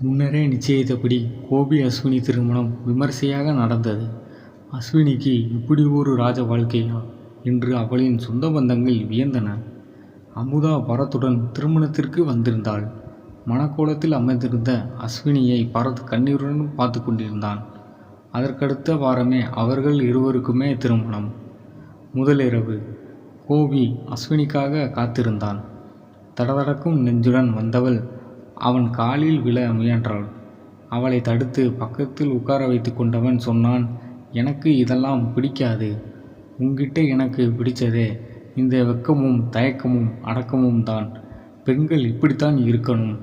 முன்னரே நிச்சயித்தபடி கோபி அஸ்வினி திருமணம் விமர்சையாக நடந்தது. அஸ்வினிக்கு இப்படி ஒரு ராஜ வாழ்க்கையா என்று அவளின் சொந்த பந்தங்கள் வியந்தன. அமுதா பரத்துடன் திருமணத்திற்கு வந்திருந்தாள். மணக்கோலத்தில் அமைந்திருந்த அஸ்வினியை பரத் கண்ணீருடன் பார்த்து கொண்டிருந்தான். அதற்கடுத்த வாரமே அவர்கள் இருவருக்குமே திருமணம். முதலிரவு. கோபி அஸ்வினிக்காக காத்திருந்தான். தடதடக்கும் நெஞ்சுடன் வந்தவள் அவன் காலில் விழ முயன்றாள். அவளை தடுத்து பக்கத்தில் உட்கார வைத்து கொண்டவன் சொன்னான் எனக்கு இதெல்லாம் பிடிக்காது. உங்ககிட்ட எனக்கு பிடிச்சதே இந்த வெக்கமும் தயக்கமும் அடக்கமும் தான். பெண்கள் இப்படித்தான் இருக்கணும்.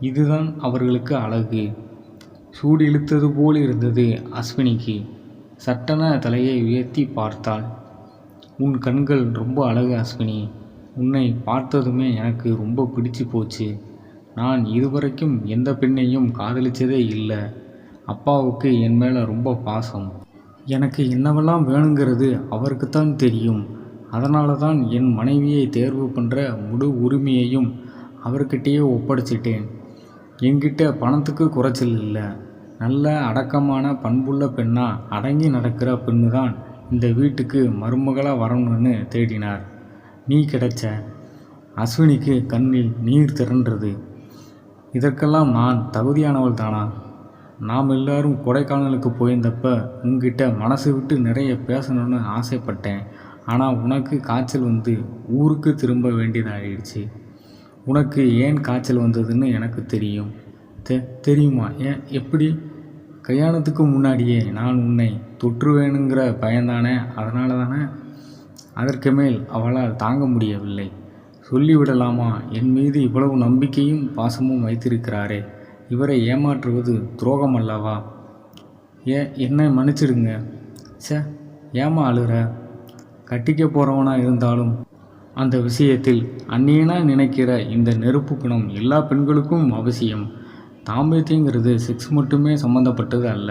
இதுதான் அவர்களுக்கு அழகு. சூடிழுத்தது போலிருந்தது அஸ்வினிக்கு. சட்டென தலையை உயர்த்தி பார்த்தாள். உன் கண்கள் ரொம்ப அழகு அஸ்வினி. உன்னை பார்த்ததுமே எனக்கு ரொம்ப பிடிச்சு போச்சு. நான் இதுவரைக்கும் எந்த பெண்ணையும் காதலிச்சதே இல்லை அப்பாவுக்கு என் மேலே ரொம்ப பாசம். எனக்கு என்னவெல்லாம் வேணுங்கிறது அவருக்குத்தான் தெரியும். அதனால தான் என் மனைவியை தேர்வு பண்ணுற முழு உரிமையையும் அவர்கிட்டயே ஒப்படைச்சிட்டேன். என்கிட்ட பணத்துக்கு குறைச்சல் இல்லை நல்ல அடக்கமான பண்புள்ள பெண்ணாக அடங்கி நடக்கிற பெண்ணு தான் இந்த வீட்டுக்கு மருமகளாக வரணும்னு தேடினார். நீ கிடைச்ச. அஸ்வினிக்கு கண்ணில் நீர் திரண்டது. இதற்கெல்லாம் நான் தகுதியானவள் தானா? நாமெல்லாரும் கொடைக்கானலுக்கு போயிருந்தப்ப உங்ககிட்ட மனசு விட்டு நிறைய பேசணும்னு ஆசைப்பட்டேன். ஆனால் உனக்கு காய்ச்சல் வந்து ஊருக்கு திரும்ப வேண்டியதாகிடுச்சு உனக்கு ஏன் காய்ச்சல் வந்ததுன்னு எனக்கு தெரியும். தெ தெரியுமா ஏன் எப்படி? கல்யாணத்துக்கு முன்னாடியே நான் உன்னை தொற்றுவேணுங்கிற தொட்டுருவேனுங்கிற அதனால தானே அதற்கு மேல் அவளால் தாங்க முடியவில்லை. சொல்லிவிடலாமா என் மீது இவ்வளவு நம்பிக்கையும் பாசமும் வைத்திருக்கிறாரே இவரை ஏமாற்றுவது துரோகம் அல்லவா ஏ என்னை மன்னிச்சிடுங்க. சே ஏம்மா அழுகிற கட்டிக்கப் போகிறவனாக இருந்தாலும் அந்த விஷயத்தில் அந்நியனாக நினைக்கிற இந்த நெருப்பு குணம் எல்லா பெண்களுக்கும் அவசியம். தாம்பத்தியங்கிறது செக்ஸ் மட்டுமே சம்மந்தப்பட்டது அல்ல.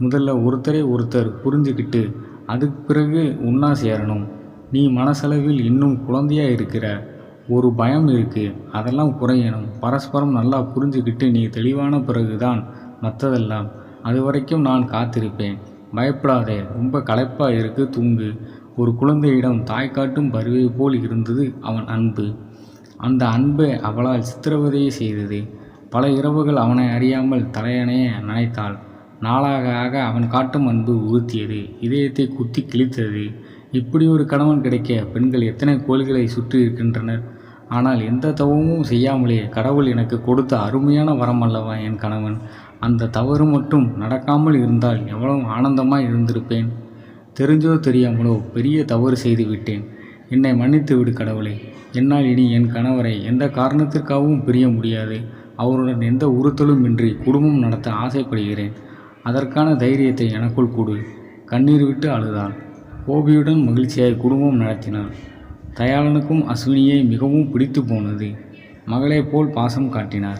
முதல்ல ஒருத்தரை ஒருத்தர் புரிஞ்சுக்கிட்டு அதுக்கு பிறகு ஒண்ணா சேரணும். நீ மனசளவில் இன்னும் குழந்தையா இருக்கிற. ஒரு பயம் இருக்குது அதெல்லாம் குறையணும். பரஸ்பரம் நல்லா புரிஞ்சுக்கிட்டு நீ தெளிவான பிறகு தான் அது அதுவரைக்கும் நான் காத்திருப்பேன். பயப்படாதே ரொம்ப களைப்பாக இருக்கு தூங்கு. ஒரு குழந்தையிடம் தாய் காட்டும் பருவை போல் இருந்தது அவன் அன்பு. அந்த அன்பை அவளால் சித்திரவதையை செய்தது. பல இரவுகள் அவனை அறியாமல் தலையணைய நினைத்தாள் நாளாக ஆக அவன் காட்டும் அன்பு உறுத்தியது. இதயத்தை குத்தி கிழித்தது. இப்படி ஒரு கணவன் கிடைக்க பெண்கள் எத்தனை கோள்களை சுற்றி இருக்கின்றனர் ஆனால் எந்த தவமும் செய்யாமலே கடவுள் எனக்கு கொடுத்த அருமையான வரம் அல்லவா என் கணவன். அந்த தவறு மட்டும் நடக்காமல் இருந்தால் எவ்வளவு ஆனந்தமாக இருந்திருப்பேன். தெரிஞ்சோ தெரியாமலோ பெரிய தவறு செய்து விட்டேன். என்னை மன்னித்து விடு கடவுளே. என்னால் இனி என் கணவரை எந்த காரணத்திற்காகவும் பிரிய முடியாது. அவருடன் எந்த உறுத்தலும் இன்றி குடும்பம் நடத்த ஆசைப்படுகிறேன். அதற்கான தைரியத்தை எனக்குள் கூடு கண்ணீர் விட்டு அழுதான் கோபியுடன் மகிழ்ச்சியாய் குடும்பம் நடத்தினாள். தயாளனுக்கும் அஸ்வினியை மிகவும் பிடித்து போனது. மகளைப் போல் பாசம் காட்டினார்.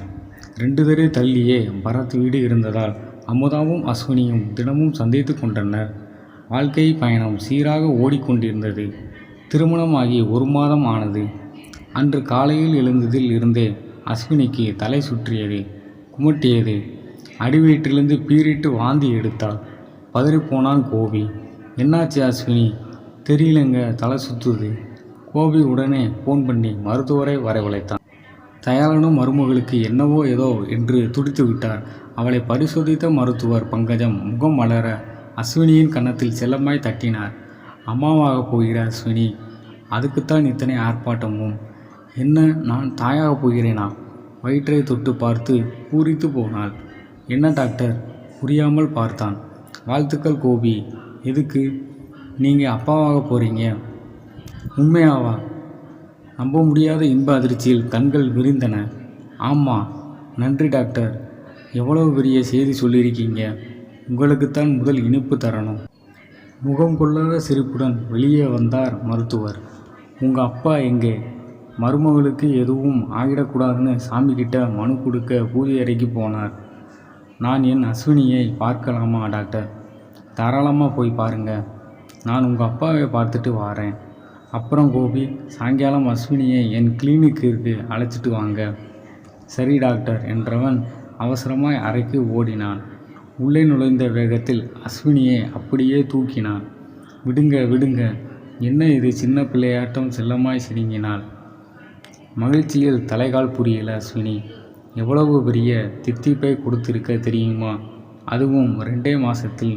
ரெண்டு தெரு தள்ளியே பரத் வீடு இருந்ததால் அமுதாவும் அஸ்வினியும் தினமும் சந்தித்து கொண்டனர். வாழ்க்கை பயணம் சீராக ஓடிக்கொண்டிருந்தது திருமணமாகி திருமணம் ஆகி ஒரு மாதம் ஆனது. அன்று காலையில் எழுந்ததில் இருந்தே அஸ்வினிக்கு தலை சுற்றியது. குமட்டியது. அடிவயிற்றிலிருந்து பீரிட்டு வாந்தி எடுத்தாள். பதறிப்போனான் கோபி. என்னாச்சு அஸ்வினி? தெரியலங்க தலை சுற்றுது கோபி உடனே ஃபோன் பண்ணி மருத்துவரை வரவழைத்தான். தயாளனும் மருமகளுக்கு என்னவோ ஏதோ என்று துடித்துவிட்டார். அவளை பரிசோதித்த மருத்துவர் பங்கஜம் முகம் வளர அஸ்வினியின் கன்னத்தில் செல்லமாய் தட்டினார். அம்மாவாக போகிற அஸ்வினி. அதுக்குத்தான் இத்தனை ஆர்ப்பாட்டமும். என்ன நான் தாயாகப் போகிறேனா? வயிற்றை தொட்டுப் பார்த்து பூரித்துப் போனாள். என்ன டாக்டர்? புரியாமல் பார்த்தான். வாழ்த்துக்கள் கோபி. எதுக்கு? நீங்கள் அப்பாவாக போகிறீங்க உண்மையாவா? நம்ப முடியாத இன்ப அதிர்ச்சியில் கண்கள் விரிந்தன. ஆமாம் நன்றி டாக்டர். எவ்வளவு பெரிய செய்தி சொல்லியிருக்கீங்க. உங்களுக்குத்தான் முதல் இனிப்பு தரணும். முகம் கொள்ளாத சிரிப்புடன் வெளியே வந்தார் மருத்துவர். உங்கள் அப்பா எங்கே? மருமகளுக்கு எதுவும் ஆகிடக்கூடாதுன்னு சாமிக்கிட்ட மனு கொடுக்க பூஜை அறைக்கு போனார். நான் என் அஸ்வினியை பார்க்கலாமா டாக்டர்? தாராளமாக போய் பாருங்கள் நான் உங்கள் அப்பாவை பார்த்துட்டு வாரேன். அப்புறம் கோபி சாயங்காலம் அஸ்வினியை என் கிளினிக்கிற்கு அழைச்சிட்டு வாங்க. சரி டாக்டர் என்றவன் அவசரமாய் அறைக்கு ஓடினான். உள்ளே நுழைந்த வேகத்தில் அஸ்வினியை அப்படியே தூக்கினான். விடுங்க விடுங்க. என்ன இது சின்ன பிள்ளையாட்டம் செல்லமாய் சிடுங்கினாள் மகிழ்ச்சியில் தலைகால் புரியல அஸ்வினி. எவ்வளவு பெரிய தித்திப்பை கொடுத்திருக்க தெரியுமா? அதுவும் ரெண்டே மாதத்தில்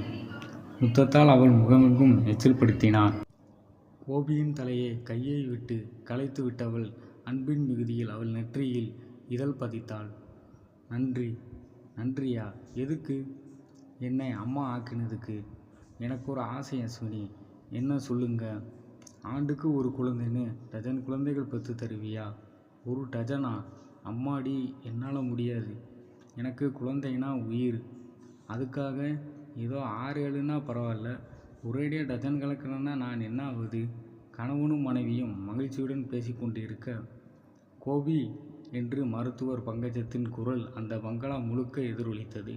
முத்தத்தால் அவள் முகமெங்கும் எச்சில்படுத்தினான். கோபியின் தலையை கையை விட்டு களைத்து விட்டவள் அன்பின் மிகுதியில் அவள் நெற்றியில் இதழ் பதித்தாள். நன்றி நன்றியா எதுக்கு? என்னை அம்மா ஆக்கினதுக்கு? எனக்கு ஒரு ஆசை அஸ்வினி என்ன சொல்லுங்க? ஆண்டுக்கு ஒரு குழந்தைன்னு டஜன் குழந்தைகள் பெற்று தருவியா? ஒரு டஜனா? அம்மாடி என்னால் முடியாது. எனக்கு குழந்தைனா உயிர். அதுக்காக ஏதோ ஆறு ஏழுன்னா பரவாயில்ல. ஒரேடியாக டஜன் கலக்கணும்னா நான் என்ன ஆகுது கணவனும் மனைவியும் மகிழ்ச்சியுடன் பேசிக்கொண்டிருக்க கோபி என்று மருத்துவர் பங்கஜத்தின் குரல் அந்த பங்களா முழுக்க எதிரொலித்தது.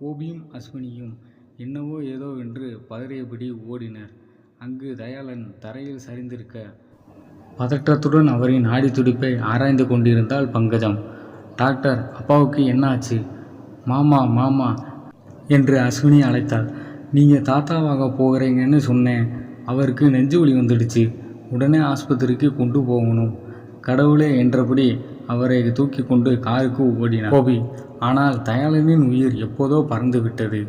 கோபியும் அஸ்வினியும் என்னவோ ஏதோ என்று பதறியபடி ஓடினர். அங்கு தயாளன் தரையில் சரிந்திருக்க. பதற்றத்துடன் அவரின் ஆடி துடிப்பை ஆராய்ந்து கொண்டிருந்தாள் பங்கஜம். டாக்டர் அப்பாவுக்கு என்னாச்சு மாமா மாமா என்று அஸ்வினி அழைத்தாள். நீங்கள் தாத்தாவாக போகிறீங்கன்னு சொன்னேன். அவருக்கு நெஞ்சு வலி வந்துடுச்சு. உடனே ஆஸ்பத்திரிக்கு கொண்டு போகணும். கடவுளே என்றபடி அவரை தூக்கி கொண்டு காருக்கு ஓடினார் கோபி. ஆனால் தயாளனின் உயிர் எப்போதோ பறந்து விட்டது